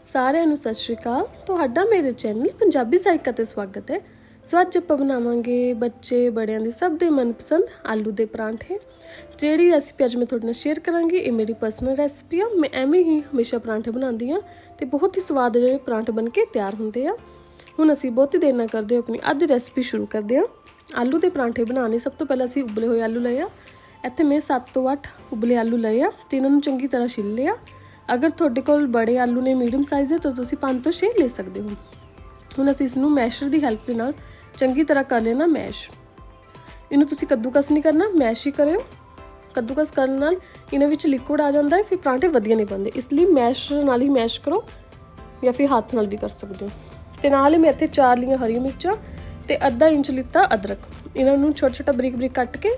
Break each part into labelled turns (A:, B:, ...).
A: ਸਾਰਿਆਂ ਨੂੰ ਸਤਿ ਸ਼੍ਰੀ ਅਕਾਲ। ਤੁਹਾਡਾ ਮੇਰੇ ਚੈਨਲ ਪੰਜਾਬੀ ਸਾਇਕਾ ਤੇ ਸਵਾਗਤ ਹੈ। ਸੋ ਅੱਜ ਆਪਾਂ ਬਣਾਵਾਂਗੇ ਬੱਚੇ ਬੜਿਆਂ ਦੇ ਸਭ ਦੇ ਮਨਪਸੰਦ ਆਲੂ ਦੇ ਪਰਾਂਠੇ। ਜਿਹੜੀ ਰੈਸਿਪੀ ਅੱਜ ਮੈਂ ਤੁਹਾਡੇ ਨਾਲ ਸ਼ੇਅਰ ਕਰਾਂਗੀ, ਇਹ ਮੇਰੀ ਪਰਸਨਲ ਰੈਸਿਪੀ ਆ। ਮੈਂ ਐਵੇਂ ਹੀ ਹਮੇਸ਼ਾ ਪਰਾਂਠੇ ਬਣਾਉਂਦੀ ਆ ਤੇ ਬਹੁਤ ਹੀ ਸਵਾਦ ਜਿਹੜੇ ਪਰਾਂਠੇ ਬਣ ਕੇ ਤਿਆਰ ਹੁੰਦੇ ਆ। ਹੁਣ ਅਸੀਂ ਬਹੁਤੀ ਦੇਰ ਨਾ ਕਰਦੇ ਆਪਣੀ ਅੱਧ ਰੈਸਿਪੀ ਸ਼ੁਰੂ ਕਰਦੇ ਆ। ਆਲੂ ਦੇ ਪਰਾਂਠੇ ਬਣਾਉਣੇ, ਸਭ ਤੋਂ ਪਹਿਲਾਂ ਅਸੀਂ ਉਬਲੇ ਹੋਏ ਆਲੂ ਲਏ ਆ। ਇੱਥੇ ਮੈਂ 7 ਤੋਂ 8 ਉਬਲੇ ਆਲੂ ਲਏ ਆ ਤੇ ਇਹਨਾਂ ਨੂੰ ਚੰਗੀ ਤਰ੍ਹਾਂ ਛਿੱਲ ਲਿਆ। ਅਗਰ ਤੁਹਾਡੇ ਕੋਲ ਬੜੇ ਆਲੂ ਨੇ ਮੀਡੀਅਮ ਸਾਈਜ਼ ਦੇ, ਤਾਂ ਤੁਸੀਂ 5 ਤੋਂ 6 ਲੈ ਸਕਦੇ ਹੋ। ਹੁਣ ਅਸੀਂ ਇਸ ਨੂੰ ਮੈਸ਼ਰ ਦੀ ਹੈਲਪ ਦੇ ਨਾਲ ਚੰਗੀ ਤਰ੍ਹਾਂ ਕਰ ਲੈਣਾ ਮੈਸ਼। ਇਹਨੂੰ ਤੁਸੀਂ ਕੱਦੂਕਸ ਨਹੀਂ ਕਰਨਾ, ਮੈਸ਼ ਹੀ ਕਰਿਓ। ਕੱਦੂਕਸ ਕਰਨ ਨਾਲ ਇਹਨਾਂ ਵਿੱਚ ਲਿਕੁਇਡ ਆ ਜਾਂਦਾ ਹੈ, ਫਿਰ ਪਰਾਂਠੇ ਵਧੀਆ ਨਹੀਂ ਬਣਦੇ। ਇਸ ਲਈ ਮੈਸ਼ ਨਾਲ ਹੀ ਮੈਸ਼ ਕਰੋ, ਜਾਂ ਫਿਰ ਹੱਥ ਨਾਲ ਵੀ ਕਰ ਸਕਦੇ ਹੋ। ਤੇ ਨਾਲ ਹੀ ਮੈਂ ਇੱਥੇ ਚਾਰ ਲੀਆਂ ਹਰੀਆਂ ਮਿਰਚਾਂ ਤੇ ਅੱਧਾ ਇੰਚ ਲਿੱਤਾ ਅਦਰਕ। ਇਹਨਾਂ ਨੂੰ ਛੋਟਾ ਛੋਟਾ ਬਰੀਕ ਬਰੀਕ ਕੱਟ ਕੇ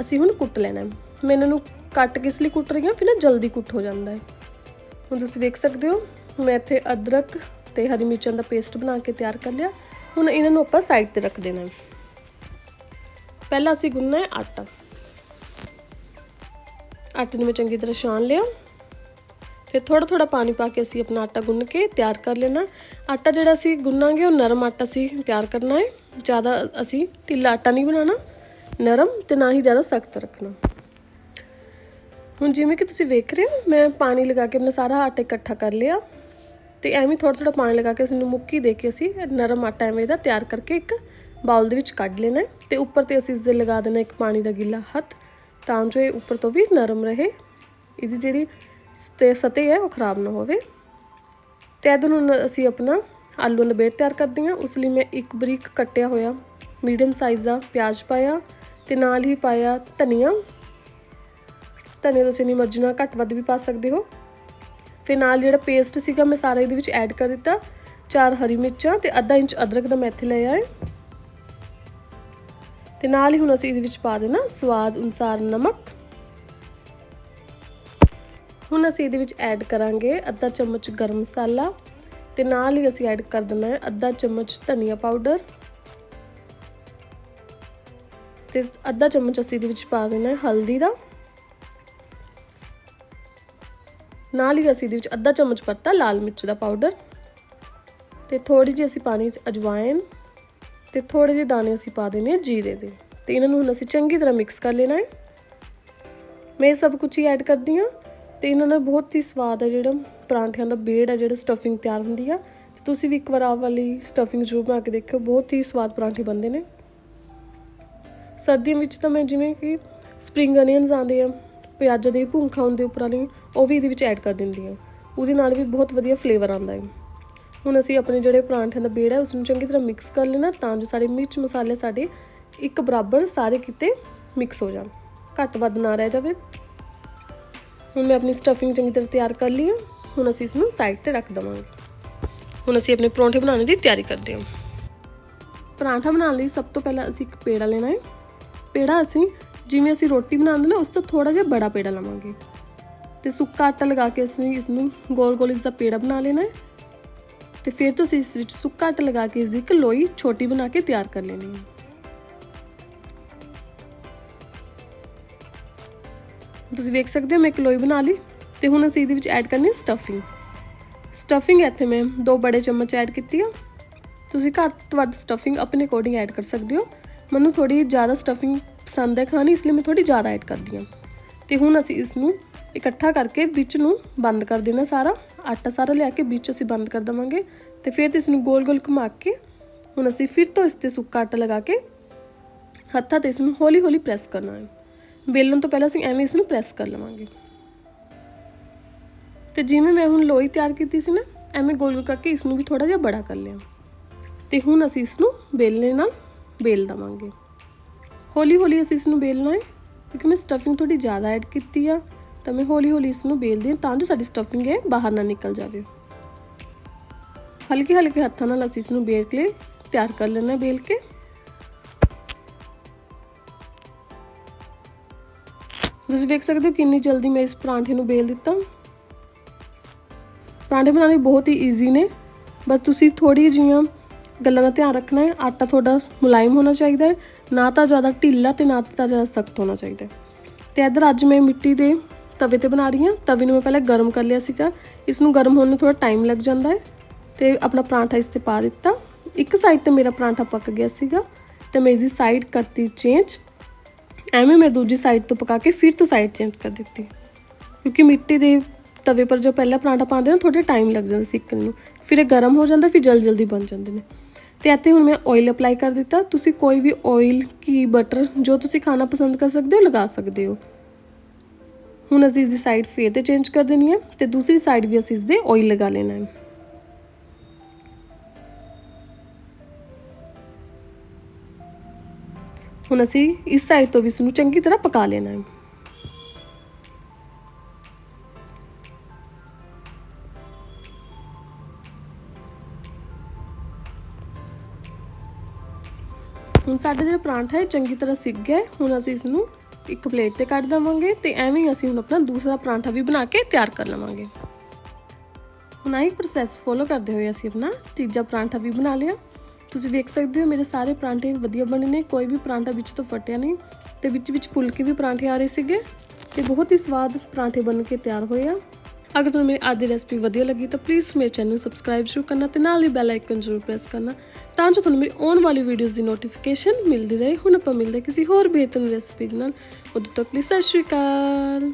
A: ਅਸੀਂ ਹੁਣ ਕੁੱਟ ਲੈਣਾ ਮੈਂ ਇਹਨਾਂ ਨੂੰ ਕੱਟ ਕੇ ਇਸ ਲਈ ਕੁੱਟ ਰਹੀ ਹਾਂ, ਫਿਰ ਨਾ ਜਲਦੀ ਕੁੱਟ ਹੋ ਜਾਂਦਾ ਹੈ। ਹੁਣ ਤੁਸੀਂ ਵੇਖ ਸਕਦੇ ਹੋ, ਮੈਂ ਇੱਥੇ ਅਦਰਕ ਤੇ ਹਰੀ ਮਿਰਚਾਂ ਦਾ ਪੇਸਟ ਬਣਾ ਕੇ ਤਿਆਰ ਕਰ ਲਿਆ। ਹੁਣ ਇਹਨਾਂ ਨੂੰ ਆਪਾਂ ਸਾਈਡ ਤੇ ਰੱਖ ਦੇਣਾ ਪਹਿਲਾਂ ਅਸੀਂ ਗੁੰਨਣਾ ਹੈ ਆਟਾ। ਆਟੇ ਨੂੰ ਮੈਂ ਚੰਗੀ ਤਰ੍ਹਾਂ ਛਾਣ ਲਿਆ। ਫਿਰ ਥੋੜਾ ਥੋੜਾ ਪਾਣੀ ਪਾ ਕੇ ਅਸੀਂ ਆਪਣਾ ਆਟਾ ਗੁੰਨ ਕੇ ਤਿਆਰ ਕਰ ਲੈਣਾ ਆਟਾ ਜਿਹੜਾ ਅਸੀਂ ਗੁੰਨਾਂਗੇ, ਉਹ ਨਰਮ ਆਟਾ ਅਸੀਂ ਤਿਆਰ ਕਰਨਾ ਹੈ। ਜ਼ਿਆਦਾ ਅਸੀਂ ਢਿੱਲਾ ਆਟਾ ਨਹੀਂ ਬਣਾਉਣਾ। ਨਰਮ ਤੇ ਨਾ ਹੀ ਜ਼ਿਆਦਾ ਸਖਤ ਰੱਖਣਾ। ਹੁਣ ਜਿਵੇਂ ਕਿ ਤੁਸੀਂ ਵੇਖ ਰਹੇ ਹੋ, ਮੈਂ ਪਾਣੀ ਲਗਾ ਕੇ ਆਪਣਾ ਸਾਰਾ ਆਟਾ ਇਕੱਠਾ ਕਰ ਲਿਆ ਤੇ ਐਵੇਂ ਥੋੜਾ ਥੋੜਾ ਪਾਣੀ ਲਗਾ ਕੇ ਇਸ ਨੂੰ ਮੁੱਕੀ ਦੇ ਕੇ ਅਸੀਂ ਨਰਮ ਆਟਾ ਐਵੇਂ ਦਾ ਤਿਆਰ ਕਰਕੇ ਇੱਕ ਬਾਉਲ ਦੇ ਵਿੱਚ ਕੱਢ ਲੈਣਾ ਹੈ ਤੇ ਉੱਪਰ ਤੇ ਅਸੀਂ ਇਸ ਦੇ ਲਗਾ ਦੇਣਾ ਇੱਕ ਪਾਣੀ ਦਾ ਗਿੱਲਾ ਹੱਥ ਤਾਂ ਜੋ ਇਹ ਉੱਪਰ ਤੋਂ ਵੀ ਨਰਮ ਰਹੇ, ਇਹਦੀ ਜਿਹੜੀ ਤੇ ਸਤਹ ਹੈ ਉਹ ਖਰਾਬ ਨਾ ਹੋਵੇ। ਤੇ ਇਹਦੇ ਨੂੰ ਅਸੀਂ ਆਪਣਾ ਆਲੂ ਦਾ ਤਿਆਰ ਕਰਦੇ ਹਾਂ, ਉਸ ਲਈ ਮੈਂ ਇੱਕ ਬਰੀਕ ਕੱਟਿਆ ਹੋਇਆ ਮੀਡੀਅਮ ਸਾਈਜ਼ ਦਾ ਪਿਆਜ਼ ਪਾਇਆ ਤੇ ਨਾਲ ਹੀ ਪਾਇਆ ਧਨੀਆ। ਧਨੀਆ ਤੁਸੀਂ ਨਹੀਂ ਮਰਜ਼ੀ ਨਾਲ ਘੱਟ ਵੱਧ ਵੀ ਪਾ ਸਕਦੇ ਹੋ। ਫਿਰ ਨਾਲ ਜਿਹੜਾ ਪੇਸਟ ਸੀਗਾ ਮੈਂ ਸਾਰਾ ਇਹਦੇ ਵਿੱਚ ਐਡ ਕਰ ਦਿੱਤਾ। ਚਾਰ ਹਰੀ ਮਿਰਚਾਂ ਤੇ ਅੱਧਾ ਇੰਚ ਅਦਰਕ ਦਾ ਮੈਂ ਇੱਥੇ ਲਿਆ ਹੈ ਤੇ ਨਾਲ ਹੀ ਹੁਣ ਅਸੀਂ ਇਹਦੇ ਵਿੱਚ ਪਾ ਦੇਣਾ ਸਵਾਦ ਅਨੁਸਾਰ ਨਮਕ। ਹੁਣ ਅਸੀਂ ਇਹਦੇ ਵਿੱਚ ਐਡ ਕਰਾਂਗੇ ਅੱਧਾ ਚਮਚ ਗਰਮ ਮਸਾਲਾ। ਤੇ ਨਾਲ ਹੀ ਅਸੀਂ ਐਡ ਕਰ ਦੇਣਾ ਹੈ ਅੱਧਾ ਚਮਚ ਧਨੀਆ ਪਾਊਡਰ ਤੇ ਅੱਧਾ ਚਮਚ ਅਸੀਂ ਇਹਦੇ ਵਿੱਚ ਪਾ ਦੇਣਾ ਹੈ ਹਲਦੀ ਦਾ। ਨਾਲ ਹੀ ਅਸੀਂ ਇਹਦੇ ਵਿੱਚ ਅੱਧਾ ਚਮਚ ਪਰਤਾ ਲਾਲ ਮਿਰਚ ਦਾ ਪਾਊਡਰ ਤੇ ਥੋੜੀ ਜਿਹੀ ਅਸੀਂ ਪਾਣੀ ਚ ਅਜਵਾਇਨ ਤੇ ਥੋੜੇ ਜਿਹੇ ਦਾਣੇ ਅਸੀਂ ਪਾ ਦੇਣੇ ਜੀਰੇ ਦੇ। ਤੇ ਇਹਨਾਂ ਨੂੰ ਹੁਣ ਅਸੀਂ ਚੰਗੀ ਤਰ੍ਹਾਂ ਮਿਕਸ ਕਰ ਲੈਣਾ ਹੈ। ਮੈਂ ਇਹ ਸਭ ਕੁਝ ਹੀ ਐਡ ਕਰਦੀ ਹਾਂ ਤੇ ਇਹਨਾਂ ਨਾਲ ਬਹੁਤ ਹੀ ਸਵਾਦ ਹੈ ਜਿਹੜਾ ਪਰਾਂਠਿਆਂ ਦਾ ਬੇੜ ਹੈ, ਜਿਹੜਾ ਸਟਫਿੰਗ ਤਿਆਰ ਹੁੰਦੀ ਆ। ਤੇ ਤੁਸੀਂ ਵੀ ਇੱਕ ਵਾਰ ਆਹ ਵਾਲੀ ਸਟਫਿੰਗ ਜ਼ਰੂਰ ਬਣਾ ਕੇ ਦੇਖਿਓ, ਬਹੁਤ ਹੀ ਸਵਾਦ ਪਰਾਂਠੇ ਬਣਦੇ ਨੇ। ਸਰਦੀਆਂ ਵਿੱਚ ਤਾਂ ਮੈਂ ਜਿਵੇਂ ਕਿ ਸਪਰਿੰਗ ਅਨੀਅਨਸ ਆਉਂਦੇ ਆ ਪਿਆਜ਼ਾਂ ਦੇ ਭੁੰਖਾ ਹੁੰਦੇ ਉੱਪਰ ਵਾਲੀ ਉਹ ਵੀ ਇਹਦੇ ਵਿੱਚ ਐਡ ਕਰ ਦਿੰਦੀ ਆ ਉਹਦੇ ਨਾਲ ਵੀ ਬਹੁਤ ਵਧੀਆ ਫਲੇਵਰ ਆਉਂਦਾ ਹੈ। ਹੁਣ ਅਸੀਂ ਆਪਣੇ ਜਿਹੜੇ ਪਰਾਂਠਿਆਂ ਦਾ ਬੇੜਾ ਹੈ ਉਸ ਨੂੰ ਚੰਗੀ ਤਰ੍ਹਾਂ ਮਿਕਸ ਕਰ ਲੈਣਾ ਤਾਂ ਜੋ ਸਾਡੇ ਮਿਰਚ ਮਸਾਲੇ ਸਾਡੇ ਇੱਕ ਬਰਾਬਰ ਸਾਰੇ ਕਿਤੇ ਮਿਕਸ ਹੋ ਜਾਣ। ਘੱਟ ਵੱਧ ਨਾ ਰਹਿ ਜਾਵੇ। ਹੁਣ ਮੈਂ ਆਪਣੀ ਸਟਫਿੰਗ ਚੰਗੀ ਤਰ੍ਹਾਂ ਤਿਆਰ ਕਰ ਲਈ ਹੈ। ਹੁਣ ਅਸੀਂ ਇਸ ਨੂੰ ਸਾਈਡ ਤੇ ਰੱਖ ਦਵਾਂਗੇ। ਹੁਣ ਅਸੀਂ ਆਪਣੇ ਪਰੌਂਠੇ ਬਣਾਉਣ ਦੀ ਤਿਆਰੀ ਕਰਦੇ ਹਾਂ। ਪਰਾਂਠਾ ਬਣਾਉਣ ਲਈ ਸਭ ਤੋਂ ਪਹਿਲਾਂ ਅਸੀਂ ਇੱਕ ਪੇੜਾ ਲੈਣਾ ਹੈ। ਪੇੜਾ ਅਸੀਂ ਜਿਵੇਂ ਅਸੀਂ ਰੋਟੀ ਬਣਾਉਂਦੇ ਨਾ, ਉਸ ਤੋਂ ਥੋੜਾ ਜਿਹਾ ਬੜਾ ਪੇੜਾ ਲਵਾਂਗੇ। ਤੇ ਸੁੱਕਾ ਆਟਾ ਲਗਾ ਕੇ ਅਸੀਂ ਇਸ ਨੂੰ ਗੋਲ-ਗੋਲ ਇਸ ਦਾ ਪੇੜਾ ਬਣਾ ਲੈਣਾ ਹੈ। ਤੇ ਫਿਰ ਤੁਸੀਂ ਇਸ ਵਿੱਚ ਸੁੱਕਾ ਆਟਾ ਲਗਾ ਕੇ ਇਸ ਦੀ ਇੱਕ ਲੋਈ ਛੋਟੀ ਬਣਾ ਕੇ ਤਿਆਰ ਕਰ ਲੈਣੀ ਹੈ। ਤੁਸੀਂ ਵੇਖ ਸਕਦੇ ਹੋ ਮੈਂ ਇੱਕ ਲੋਈ ਬਣਾ ਲਈ ਤੇ ਹੁਣ ਅਸੀਂ ਇਹਦੇ ਵਿੱਚ ਐਡ ਕਰਨੀ ਸਟਫਿੰਗ ਸਟਫਿੰਗ ਇੱਥੇ ਮੈਂ ਦੋ ਬੜੇ ਚਮਚ ਐਡ ਕੀਤੀ ਆ ਤੁਸੀਂ ਘੱਟ ਤੋਂ ਵੱਧ ਸਟਫਿੰਗ ਆਪਣੇ ਅਕੋਰਡਿੰਗ ਐਡ ਕਰ ਸਕਦੇ ਹੋ। ਮੈਨੂੰ ਥੋੜੀ ਜ਼ਿਆਦਾ ਸਟਫਿੰਗ ਪਸੰਦ ਹੈ ਖਾਣੀ, ਇਸ ਲਈ ਮੈਂ ਥੋੜੀ ਜ਼ਿਆਦਾ ਐਡ ਕਰਦੀ ਹਾਂ। ਤੇ ਹੁਣ ਅਸੀਂ ਇਸ ਨੂੰ ਇਕੱਠਾ ਕਰਕੇ ਵਿੱਚ ਨੂੰ ਬੰਦ ਕਰ ਦੇਣਾ ਸਾਰਾ। ਆਟਾ ਸਾਰਾ ਲਿਆ ਕੇ ਵਿੱਚ ਅਸੀਂ ਬੰਦ ਕਰ ਦਵਾਂਗੇ। ਤੇ ਫਿਰ ਇਸ ਨੂੰ ਗੋਲ-ਗੋਲ ਘੁਮਾ ਕੇ ਹੁਣ ਅਸੀਂ ਫਿਰ ਤੋਂ ਇਸ ਤੇ ਸੁੱਕਾ ਆਟਾ ਲਗਾ ਕੇ ਹੱਥਾਂ ਤੇ ਇਸ ਨੂੰ ਹੌਲੀ-ਹੌਲੀ ਪ੍ਰੈਸ ਕਰਨਾ ਹੈ। ਬੇਲਣ ਤੋਂ ਪਹਿਲਾਂ ਅਸੀਂ ਐਵੇਂ ਇਸ ਨੂੰ ਪ੍ਰੈਸ ਕਰ ਲਵਾਂਗੇ। ਤੇ ਜਿਵੇਂ ਮੈਂ ਹੁਣ ਲੋਈ ਤਿਆਰ ਕੀਤੀ ਸੀ ਨਾ, ਐਵੇਂ ਗੋਲ-ਗੋਲ ਕਰਕੇ ਇਸ ਨੂੰ ਵੀ ਥੋੜਾ ਜਿਹਾ ਬੜਾ ਕਰ ਲਿਆ। ਤੇ ਹੁਣ ਅਸੀਂ ਇਸ ਨੂੰ ਬੇਲਣੇ ਨਾਲ ਬੇਲ ਦਵਾਂਗੇ। ਹੌਲੀ-ਹੌਲੀ ਅਸੀਂ ਇਸ ਨੂੰ ਬੇਲਣਾ ਹੈ, ਕਿਉਂਕਿ ਮੈਂ ਸਟਫਿੰਗ ਥੋੜੀ ਜ਼ਿਆਦਾ ਐਡ ਕੀਤੀ ਆ, ਤਾਂ ਮੈਂ ਹੌਲੀ-ਹੌਲੀ ਇਸ ਨੂੰ ਬੇਲਦੀ ਹਾਂ ਤਾਂ ਜੋ ਸਾਡੀ ਸਟਫਿੰਗ ਹੈ ਬਾਹਰ ਨਾ ਨਿਕਲ ਜਾਵੇ। ਹਲਕੇ ਹਲਕੇ ਹੱਥਾਂ ਨਾਲ ਅਸੀਂ ਇਸ ਨੂੰ ਬੇਲ ਕੇ ਤਿਆਰ ਕਰ ਲੈਣਾ ਬੇਲ ਕੇ। ਤੁਸੀਂ ਵੇਖ ਸਕਦੇ ਹੋ ਕਿੰਨੀ ਜਲਦੀ ਮੈਂ ਇਸ ਪਰਾਂਠੇ ਨੂੰ ਬੇਲ ਦਿੱਤਾ। ਪਰਾਂਠੇ ਬਣਾਉਣੇ ਬਹੁਤ ਹੀ ਈਜ਼ੀ ਨੇ, ਬਸ ਤੁਸੀਂ ਥੋੜੀ ਜਿਹੀਆਂ ਗੱਲਾਂ ਦਾ ਧਿਆਨ ਰੱਖਣਾ ਹੈ। ਆਟਾ ਤੁਹਾਡਾ ਮੁਲਾਇਮ ਹੋਣਾ ਚਾਹੀਦਾ ਹੈ। ਨਾ ਤਾਂ ਜ਼ਿਆਦਾ ਢਿੱਲਾ ਤੇ ਨਾ ਤਾਂ ਜ਼ਿਆਦਾ ਸਖਤ ਹੋਣਾ ਚਾਹੀਦਾ ਹੈ। ਤੇ ਇਧਰ ਅੱਜ ਮੈਂ ਮਿੱਟੀ ਦੇ ਤਵੇ ਤੇ ਬਣਾ ਰਹੀ ਹਾਂ। ਤਵੇ ਨੂੰ ਮੈਂ ਪਹਿਲਾਂ ਗਰਮ ਕਰ ਲਿਆ ਸੀਗਾ। ਇਸ ਨੂੰ ਗਰਮ ਹੋਣ ਨੂੰ ਥੋੜਾ ਟਾਈਮ ਲੱਗ ਜਾਂਦਾ ਹੈ। ਤੇ ਆਪਣਾ ਪਰਾਂਠਾ ਇਸ ਤੇ ਪਾ ਦਿੱਤਾ। ਇੱਕ ਸਾਈਡ ਤੇ ਮੇਰਾ ਪਰਾਂਠਾ ਪੱਕ ਗਿਆ ਸੀਗਾ। ਤੇ ਮੈਂ ਇਸਦੀ ਸਾਈਡ ਕਰਤੀ ਚੇਂਜ ਐਵੇਂ ਮੈਂ ਦੂਜੀ ਸਾਈਡ ਤੋਂ ਪਕਾ ਕੇ ਫਿਰ ਤੋਂ ਸਾਈਡ ਚੇਂਜ ਕਰ ਦਿੱਤੀ। ਕਿਉਂਕਿ ਮਿੱਟੀ ਦੇ ਤਵੇ ਪਰ ਜੋ ਪਹਿਲਾ ਪਰਾਂਠਾ ਪਾਉਂਦੇ ਨਾ ਥੋੜਾ ਟਾਈਮ ਲੱਗ ਜਾਂਦਾ ਸਿੱਕਣ ਨੂੰ। ਫਿਰ ਇਹ ਗਰਮ ਹੋ ਜਾਂਦਾ, ਫਿਰ ਜਲਦੀ ਜਲਦੀ ਬਣ ਜਾਂਦੇ ਨੇ। ਤੇ ਇੱਥੇ ਹੁਣ ਮੈਂ ਆਇਲ ਅਪਲਾਈ ਕਰ ਦਿੱਤਾ। ਤੁਸੀਂ ਕੋਈ ਵੀ ਆਇਲ ਕੀ ਬਟਰ ਜੋ ਤੁਸੀਂ ਖਾਣਾ ਪਸੰਦ ਕਰ ਸਕਦੇ ਹੋ, ਲਗਾ ਸਕਦੇ ਹੋ। ਹੁਣ ਅਸੀਂ ਇਸ ਦੀ ਸਾਈਡ ਫੇਰ ਤੇ ਚੇਂਜ ਕਰ ਦੇਣੀ ਹੈ ਤੇ ਦੂਸਰੀ ਸਾਈਡ ਵੀ ਅਸੀਂ ਇਸ ਦੇ ਆਇਲ ਲਗਾ ਲੈਣਾ ਹੈ। ਹੁਣ ਅਸੀਂ ਇਸ ਸਾਈਡ ਤੋਂ ਵੀ ਇਸ ਨੂੰ ਚੰਗੀ ਤਰ੍ਹਾਂ ਪਕਾ ਲੈਣਾ ਹੈ। ਹੁਣ ਸਾਡਾ ਜਿਹੜਾ ਪਰਾਂਠਾ ਹੈ ਚੰਗੀ ਤਰ੍ਹਾਂ ਸਿੱਕ ਗਿਆ ਹੁਣ ਅਸੀਂ ਇਸ ਨੂੰ ਇੱਕ ਪਲੇਟ ਤੇ ਕੱਢ ਦਵਾਂਗੇ ਤੇ ਐਵੇਂ ਹੀ ਅਸੀਂ ਹੁਣ ਆਪਣਾ ਦੂਸਰਾ ਪਰਾਂਠਾ ਵੀ ਬਣਾ ਕੇ ਤਿਆਰ ਕਰ ਲਵਾਂਗੇ। ਹੁਣ ਆਹੀ ਪ੍ਰੋਸੈਸ ਫੋਲੋ ਕਰਦੇ ਹੋਏ ਅਸੀਂ ਆਪਣਾ ਤੀਜਾ ਪਰਾਂਠਾ ਵੀ ਬਣਾ ਲਿਆ। ਤੁਸੀਂ ਵੇਖ ਸਕਦੇ ਹੋ ਮੇਰੇ ਸਾਰੇ ਪਰਾਂਠੇ ਵਧੀਆ ਬਣੇ ਨੇ, ਕੋਈ ਵੀ ਪਰਾਂਠਾ ਵਿੱਚ ਤੋਂ ਫਟਿਆ ਨਹੀਂ ਤੇ ਵਿੱਚ ਵਿੱਚ ਫੁਲਕੇ ਵੀ ਪਰਾਂਠੇ ਆ ਰਹੇ ਸੀਗੇ ਤੇ ਬਹੁਤ ਹੀ ਸਵਾਦ ਪਰਾਂਠੇ ਬਣ ਕੇ ਤਿਆਰ ਹੋਏ ਆ। ਅਗਰ ਤੁਹਾਨੂੰ ਮੇਰੀ ਅੱਜ ਦੀ ਰੈਸਪੀ ਵਧੀਆ ਲੱਗੀ ਤਾਂ ਪਲੀਜ਼ ਮੇਰੇ ਚੈਨਲ ਨੂੰ ਸਬਸਕ੍ਰਾਈਬ ਜ਼ਰੂਰ ਕਰਨਾ ਤੇ ਨਾਲ ਹੀ ਬੈਲ ਆਈਕਨ ਜ਼ਰੂਰ ਪ੍ਰੈਸ ਕਰਨਾ ਤਾਂ ਜੋ ਤੁਹਾਨੂੰ ਮੇਰੀ ਆਉਣ ਵਾਲੀ ਵੀਡੀਓਜ਼ ਦੀ ਨੋਟੀਫਿਕੇਸ਼ਨ ਮਿਲਦੀ ਰਹੇ। ਹੁਣ ਆਪਾਂ ਮਿਲਦੇ ਕਿਸੇ ਹੋਰ ਬਿਹਤਰ ਰੈਸਪੀ ਨਾਲ। ਉਦੋਂ ਤੱਕ ਲਈ ਸਤਿ ਸ਼੍ਰੀ ਅਕਾਲ।